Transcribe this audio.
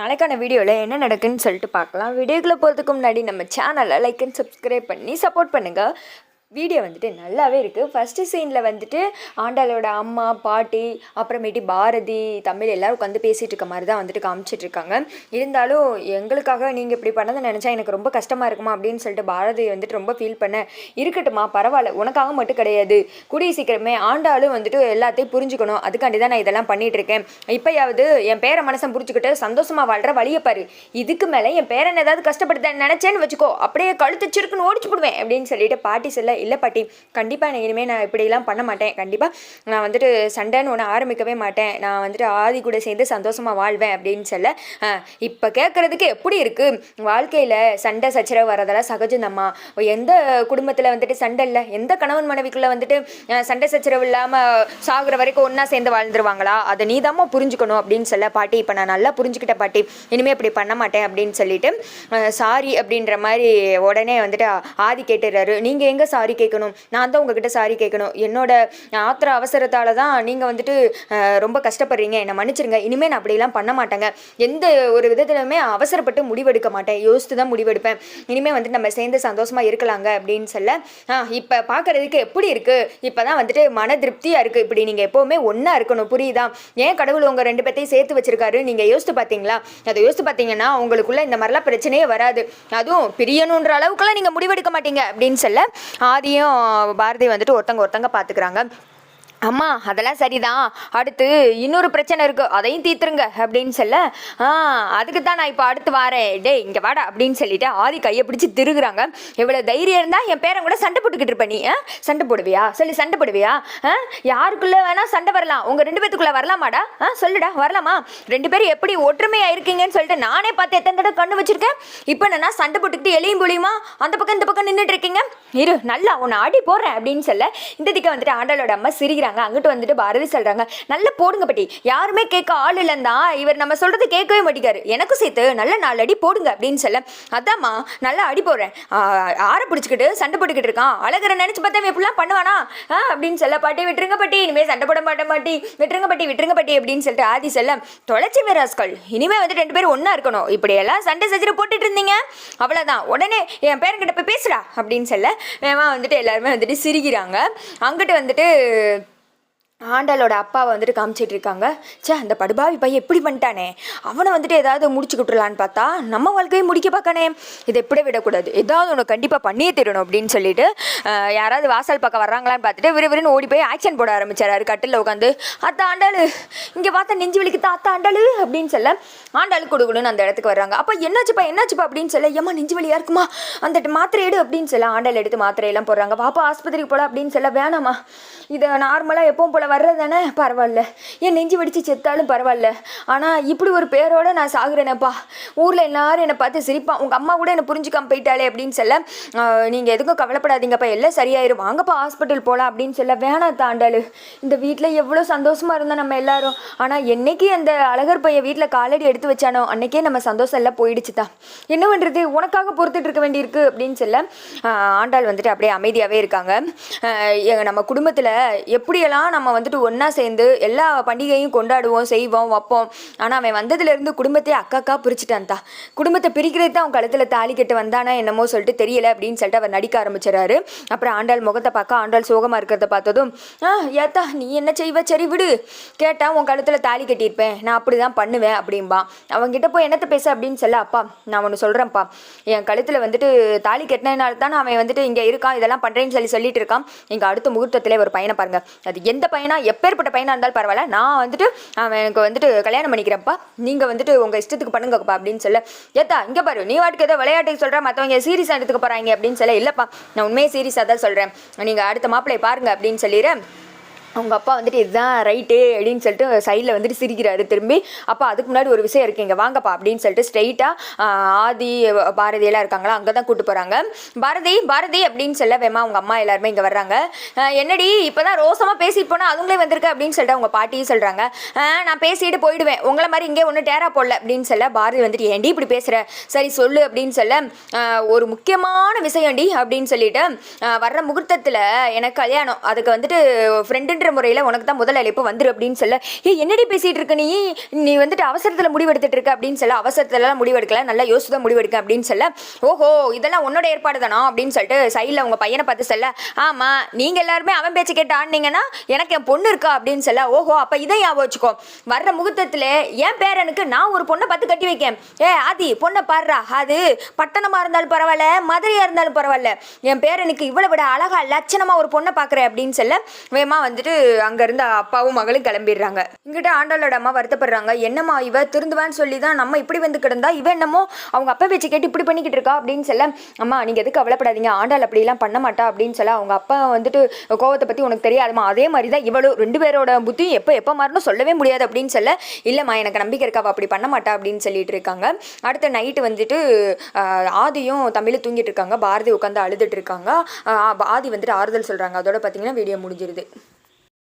நாளைக்கான வீடியோவில் என்ன நடக்குன்னு சொல்லிட்டு பார்க்கலாம். வீடியோக்குள்ளே போகிறதுக்கு முன்னாடி நம்ம சேனலை லைக் அண்ட் சப்ஸ்கிரைப் பண்ணி சப்போர்ட் பண்ணுங்கள் வீடியோ வந்துட்டு நல்லாவே இருக்குது ஃபஸ்ட்டு சீனில் வந்துட்டு ஆண்டாளோட அம்மா பாட்டி அப்புறமேட்டு பாரதி தமிழ் எல்லோரும் உட்காந்து பேசிகிட்டு இருக்க மாதிரி தான் வந்துட்டு காமிச்சிட்டு இருக்காங்க. இருந்தாலும் எங்களுக்காக நீங்கள் இப்படி பண்ணதை நினச்சா எனக்கு ரொம்ப கஷ்டமாக இருக்குமா அப்படின்னு சொல்லிட்டு பாரதி வந்துட்டு ரொம்ப ஃபீல் பண்ண இருக்கட்டுமா பரவாயில்ல உனக்காக மட்டும் கிடையாது. கூடிய சீக்கிரமே ஆண்டாளும் வந்துட்டு எல்லாத்தையும் புரிஞ்சுக்கணும். அதுக்காண்டி தான் நான் இதெல்லாம் பண்ணிகிட்ருக்கேன் இருக்கேன். இப்போயாவது என் பேரை மனசன் புரிஞ்சுக்கிட்டு சந்தோஷமாக வாழ்கிற வழியை பாரு. இதுக்கு மேலே என் பேரன் ஏதாவது கஷ்டப்படுத்த நினச்சேன்னு வச்சுக்கோ. அப்படியே கழுத்து சிறுக்குன்னு ஓடிச்சு போடுவேன் அப்படின்னு சொல்லிட்டு பாட்டி சொல்ல இல்லை பாட்டி கண்டிப்பாக நான் இனிமேல் நான் இப்படிலாம் பண்ண மாட்டேன். கண்டிப்பாக நான் வந்துட்டு சண்டைன்னு ஒன்று ஆரம்பிக்கவே மாட்டேன். நான் வந்துட்டு ஆதி கூட சேர்ந்து சந்தோஷமாக வாழ்வேன் அப்படின்னு சொல்ல இப்போ கேட்குறதுக்கு எப்படி இருக்குது வாழ்க்கையில் சண்டை சச்சரவு வரதெல்லாம் சகஜம்தாம்மா. எந்த குடும்பத்தில் வந்துட்டு சண்டை இல்லை எந்த கணவன் மனைவிக்குள்ளே வந்துட்டு சண்டை சச்சரவு இல்லாமல் சாகுற வரைக்கும் ஒன்றா சேர்ந்து வாழ்ந்துருவாங்களா? அதை நீ புரிஞ்சுக்கணும் அப்படின்னு சொல்ல பாட்டி இப்போ நான் நல்லா புரிஞ்சுக்கிட்ட பாட்டி. இனிமேல் இப்படி பண்ண மாட்டேன் அப்படின்னு சொல்லிட்டு சாரி அப்படின்ற மாதிரி உடனே வந்துட்டு ஆதி கேட்டுறாரு. நீங்கள் எங்கே சாரி கேட்கணும் நான் தான் உங்ககிட்ட சாரி கேட்கணும். என்னோட ஆத்திர அவசரத்தால் தான் நீங்கள் வந்துட்டு ரொம்ப கஷ்டப்படுறீங்க. என்னை மன்னிச்சிருங்க. இனிமேல் நான் அப்படிலாம் பண்ண மாட்டேங்க. எந்த ஒரு விதத்துலையுமே அவசரப்பட்டு முடிவெடுக்க மாட்டேன். யோசித்து தான் முடிவெடுப்பேன். இனிமேல் வந்துட்டு நம்ம சேர்ந்து சந்தோஷமாக இருக்கலாங்க அப்படின்னு சொல்ல இப்போ பார்க்குறதுக்கு எப்படி இருக்குது இப்போ தான் வந்துட்டு மன திருப்தியாக இருக்குது இப்படி நீங்கள் எப்போவுமே ஒன்றா இருக்கணும். புரியுதா? ஏன் கடவுள் உங்கள் ரெண்டு பேர்த்தையும் சேர்த்து வச்சிருக்காரு? நீங்கள் யோசித்து பார்த்தீங்களா? அதை யோசித்து பார்த்தீங்கன்னா உங்களுக்குள்ள இந்த மாதிரிலாம் பிரச்சனையே வராது. அதுவும் பிரியணுன்ற அளவுக்குலாம் நீங்கள் முடிவெடுக்க மாட்டீங்க அப்படின்னு சொல்ல ஆதியும் பாரதி வந்துட்டு ஒருத்தங்க ஒருத்தங்க பார்த்துக்கிறாங்க அம்மா அதெல்லாம் சரிதான். அடுத்து இன்னொரு பிரச்சனை இருக்கு. அதையும் தீர்த்துருங்க அப்படின்னு சொல்ல ஆ அதுக்கு தான் நான் இப்போ அடுத்து வாரேன். டேய் இங்கே வாடா அப்படின்னு சொல்லிட்டு ஆதி கையை பிடிச்சி திருகுறாங்க. இவ்வளோ தைரியம் இருந்தால் என் பேரன் கூட சண்டை போட்டுக்கிட்டு இருப்ப நீ ஆ? சண்டை போடுவியா? சொல்லி சண்டை போடுவியா? ஆ? யாருக்குள்ளே வேணால் சண்டை வரலாம். உங்கள் ரெண்டு பேத்துக்குள்ளே வரலாமாடா? ஆ சொல்லுடா வரலாமா? ரெண்டு பேரும் எப்படி ஒற்றுமையாக இருக்கீங்கன்னு சொல்லிட்டு நானே பார்த்து எத்தனை தடவை கண்ணு வச்சுருக்கேன். இப்போ என்னன்னா சண்டை போட்டுக்கிட்டு எளியும் புளியுமா அந்த பக்கம் இந்த பக்கம் நின்றுட்டு இருக்கீங்க. இரு நல்லா உன்னை ஆடி போடுறேன் அப்படின்னு சொல்ல இந்த திக்க வந்துட்டு ஆண்டாளோட அம்மா சிரிக்கிறாங்க. அங்கிட்டு வந்துட்டு பாரதி சொல்றாங்க நல்லா போடுங்க பட்டி. யாருமே கேட்க ஆள் இல்லைன்னா இவர் நம்ம சொல்றது கேட்கவே மாட்டேங்காரு எனக்கும் சேர்த்து நல்ல நாலு அடி போடுங்க அப்படின்னு சொல்ல. அதாம்மா நல்லா அடி போடுறேன். ஆற பிடிச்சிக்கிட்டு சண்டை போட்டுக்கிட்டு இருக்கான். அழகரை நினைச்சு பார்த்தா எப்படிலாம் பண்ணுவானா? ஆ? அப்படின்னு சொல்ல. பாட்டி விட்டுருங்க பாட்டி. இனிமே சண்டை போட மாட்ட பாட்டி. விட்டுருங்க பாட்டி விட்டுருங்க பாட்டி அப்படின்னு சொல்லிட்டு ஆதி செல்ல. தொலைச்சி வீராஸ்கள் இனிமே வந்து ரெண்டு பேரும் ஒன்றா இருக்கணும். இப்படி எல்லாம் சண்டை செஞ்சுட்டு போட்டுட்டு இருந்தீங்க? அவ்வளவுதான். உடனே என் பேரங்கிட்ட போய் பேசுடா அப்படின்னு சொல்ல. வேமா வந்துட்டு எல்லாருமே வந்துட்டு சிரிக்கிறாங்க. அங்கிட்டு வந்துட்டு ஆண்டாளோட அப்பாவை வந்துட்டு காமிச்சிட்டு இருக்காங்க ச்சே அந்த படுபாவி பையன் எப்படி பண்ணிட்டானே. அவனை வந்துட்டு ஏதாவது முடிச்சு விட்டுலான்னு பார்த்தா நம்ம வாழ்க்கையை முடிக்க பார்க்கணே. இதை எப்படி விடக்கூடாது. ஏதாவது ஒன்று கண்டிப்பாக பண்ணியே தரணும் அப்படின்னு சொல்லிட்டு யாராவது வாசல் பக்கம் வர்றாங்களான்னு பார்த்துட்டு விறுவிறுன்னு ஓடி போய் ஆக்ஷன் போட ஆரம்பிச்சாரு. கட்டில் உட்காந்து அத்தா ஆண்டாளு இங்கே பார்த்தா நெஞ்சு வலிக்குது அத்தா ஆண்டாளு? அப்படின்னு சொல்ல ஆண்டாளு கொடுக்கணும்னு அந்த இடத்துக்கு வர்றாங்க. அப்போ என்னாச்சுப்பா என்னாச்சுப்பா? அப்படின்னு சொல்ல ஏமா நெஞ்சு வழியாக இருக்குமா? அந்த மாத்திரை எடு அப்படின்னு சொல்ல ஆண்டாள் எடுத்து மாத்திரையெல்லாம் போடுறாங்க. பாப்பா ஆஸ்பத்திரிக்கு போல அப்படின்னு சொல்ல வேணாமா இதை நார்மலாக எப்பவும் போல் வர்றது தானே பரவாயில்ல. என் நெஞ்சு வெடிச்சு செத்தாலும் பரவாயில்ல. ஆனால் இப்படி ஒரு பேரோட நான் சாகுறேனப்பா. ஊரில் எல்லாரும் என்னை பார்த்து சிரிப்பான். உங்கள் அம்மா கூட என்னை புரிஞ்சுக்காம போயிட்டாலே அப்படின்னு சொல்ல நீங்கள் எதுக்கும் கவலைப்படாதீங்கப்பா. எல்லாம் சரியாயிரும். வாங்கப்பா ஹாஸ்பிட்டல் போகலாம் அப்படின்னு சொல்ல வேணாம் தாண்டாளு. இந்த வீட்டில் எவ்வளோ சந்தோஷமாக இருந்தோம் நம்ம எல்லாரும். ஆனால் என்னைக்கு அந்த அழகர் பையன் வீட்டில் காலடி எடுத்து வச்சானோ அன்னைக்கே நம்ம சந்தோஷம் எல்லாம் போயிடுச்சு தான் என்ன பண்ணுறது உனக்காக பொறுத்துட்டு இருக்க வேண்டியிருக்கு அப்படின்னு சொல்ல ஆண்டாள் வந்துட்டு அப்படியே அமைதியாகவே இருக்காங்க. நம்ம குடும்பத்தில் எப்படியெல்லாம் நம்ம வந்துட்டு ஒன்றா சேர்ந்து எல்லா பண்டிகையும் கொண்டாடுவோம் செய்வோம் வைப்போம். ஆனால் அவன் வந்ததுலேருந்து குடும்பத்தையே அக்காக்கா பிரிச்சுட்டான் குடும்பத்தை பிரிக்கிறது தான் அவன் கழுத்தில் தாலி கட்டு வந்தானா என்னமோ சொல்லிட்டு தெரியல அப்படின்னு சொல்லிட்டு அவர் நடிக்க ஆரம்பிச்சிடறாரு. அப்புறம் ஆண்டாள் முகத்தை பார்க்க ஆண்டாள் சோகமாக இருக்கிறத பார்த்ததும் ஆ ஏத்தா நீ என்ன செய்வ? சரி விடு. கேட்டால் உன் கழுத்தில் தாலி கட்டியிருப்பேன். நான் அப்படி தான் பண்ணுவேன் அப்படின்பா அவங்ககிட்ட போய் என்னத்தை பேச அப்படின்னு சொல்ல அப்பா நான் ஒன்று சொல்கிறேன்ப்பா என் கழுத்தில் வந்துட்டு தாலி கட்டினதுனால தான் அவன் வந்துட்டு இங்கே இருக்கான் இதெல்லாம் பண்ணுறேன்னு சொல்லி சொல்லிட்டு இருக்கான். எங்கள் அடுத்த முகூர்த்தத்தில் ஒரு பையன் பாருங்க. அது எந்த பையனா எப்பேற்பட்ட பையனாக இருந்தாலும் பரவாயில்ல. நான் வந்துட்டு அவன் எனக்கு வந்துட்டு கல்யாணம் பண்ணிக்கிறேன்ப்பா. நீங்கள் வந்துட்டு உங்கள் இஷ்டத்துக்கு பண்ணுங்கப்பா அப்படின்னு சொல்ல. ஏத்தா இங்கே பாரு நீ வாட்டுக்கு ஏதோ விளையாட்டுக்கு சொல்கிற மற்றவங்க சீரியஸாக எடுத்துக்க போகிறாங்க அப்படின்னு சொல்ல. இல்லைப்பா நான் உண்மையே சீரியஸாக தான் சொல்கிறேன் நீங்கள் அடுத்த மாப்பிள்ளையை பாருங்க அப்படின்னு சொல்லிடுறேன் அவங்க அப்பா வந்துட்டு இதுதான் ரைட்டு அப்படின்னு சொல்லிட்டு சைடில் வந்துட்டு சிரிக்கிறாரு. திரும்பி அப்பா அதுக்கு முன்னாடி ஒரு விஷயம் இருக்கீங்க இங்கே வாங்கப்பா அப்படின்னு சொல்லிட்டு ஸ்ட்ரைட்டாக ஆதி பாரதியெல்லாம் இருக்காங்களா அங்கே தான் கூட்டு போகிறாங்க பாரதி பாரதி அப்படின்னு சொல்ல வேமா அவங்க அம்மா எல்லாருமே இங்கே வர்றாங்க. என்னடி இப்போ தான் ரோசமாக பேசிட்டு போனால் அதுங்களே வந்திருக்கு அப்படின்னு சொல்லிட்டு அவங்க பாட்டியும் சொல்கிறாங்க நான் பேசிட்டு போயிடுவேன். உங்களை மாதிரி இங்கே ஒன்றும் டேரா போடல அப்படின்னு சொல்ல பாரதி வந்துட்டு ஏன்டி இப்படி பேசுகிற சரி சொல்லு அப்படின்னு சொல்ல ஒரு முக்கியமான விஷயம்டி அப்படின்னு சொல்லிட்டு வர்ற முகூர்த்தத்தில் எனக்கு கல்யாணம். அதுக்கு வந்துட்டு ஃப்ரெண்டு அப்படின்ற முறையில் உனக்கு தான் முதல் அழைப்பு வந்துரு அப்படின்னு சொல்ல ஏ என்னடி பேசிகிட்டு இருக்க நீ? நீ வந்துட்டு அவசரத்தில் முடிவெடுத்துட்டு இருக்க அப்படின்னு சொல்ல அவசரத்துலலாம் முடிவெடுக்கல நல்லா யோசிச்சு தான் முடிவெடுக்க அப்படின்னு சொல்ல ஓஹோ இதெல்லாம் உன்னோட ஏற்பாடு தானா அப்படின்னு சொல்லிட்டு சைடில் உங்கள் பையனை பார்த்து சொல்ல ஆமாம் நீங்கள் எல்லாருமே அவன் பேச்சு கேட்டு ஆடினீங்கன்னா எனக்கு என் பொண்ணு இருக்கா? அப்படின்னு சொல்ல ஓஹோ அப்போ இதை ஞாபகம் வச்சுக்கோ. வர்ற முகூர்த்தத்தில் என் பேரனுக்கு நான் ஒரு பொண்ணை பார்த்து கட்டி வைக்கேன். ஏ ஆதி பொண்ணை பாடுறா அது பட்டணமாக இருந்தாலும் பரவாயில்ல மதுரையாக இருந்தாலும் பரவாயில்ல. என் பேரனுக்கு இவ்வளோ விட அழகா லட்சணமாக ஒரு பொண்ணை பார்க்குறேன் அப்படின்னு சொல்ல வேமா வந்துட்டு அங்கே அங்கேருந்து அப்பாவும் மகளும் கிளம்பிடுறாங்க. இங்கிட்ட ஆண்டாளோட அம்மா வருத்தப்படுறாங்க. என்னம்மா இவ திருந்துவான்னு சொல்லி தான் நம்ம இப்படி வந்து கிடந்தா? இவ என்னமோ அவங்க அப்பா வச்சு கேட்டு இப்படி பண்ணிக்கிட்டு இருக்கா? அப்படின்னு சொல்ல அம்மா நீங்கள் எதுக்கு கவலைப்படாதீங்க. ஆண்டாள் அப்படிலாம் பண்ண மாட்டா. அப்படின்னு சொல்ல அவங்க அப்பா வந்துட்டு கோவத்தை பற்றி உனக்கு தெரியாதுமா அதே மாதிரி தான் இவ்வளோ ரெண்டு பேரோட புத்தியும் எப்போ எப்போ மாறணும் சொல்லவே முடியாது அப்படின்னு சொல்ல இல்லைம்மா எனக்கு நம்பிக்கை இருக்கா? அப்படி பண்ண மாட்டா. அப்படின்னு சொல்லிட்டு இருக்காங்க. அடுத்த நைட்டு வந்துட்டு ஆதியும் தமிழில் தூங்கிட்டு இருக்காங்க. பாரதி உட்காந்து அழுதுட்டு இருக்காங்க. ஆதி வந்துட்டு ஆறுதல் சொல்கிறாங்க அதோட பார்த்தீங்கன்னா வீடியோ முடிஞ்சிருது.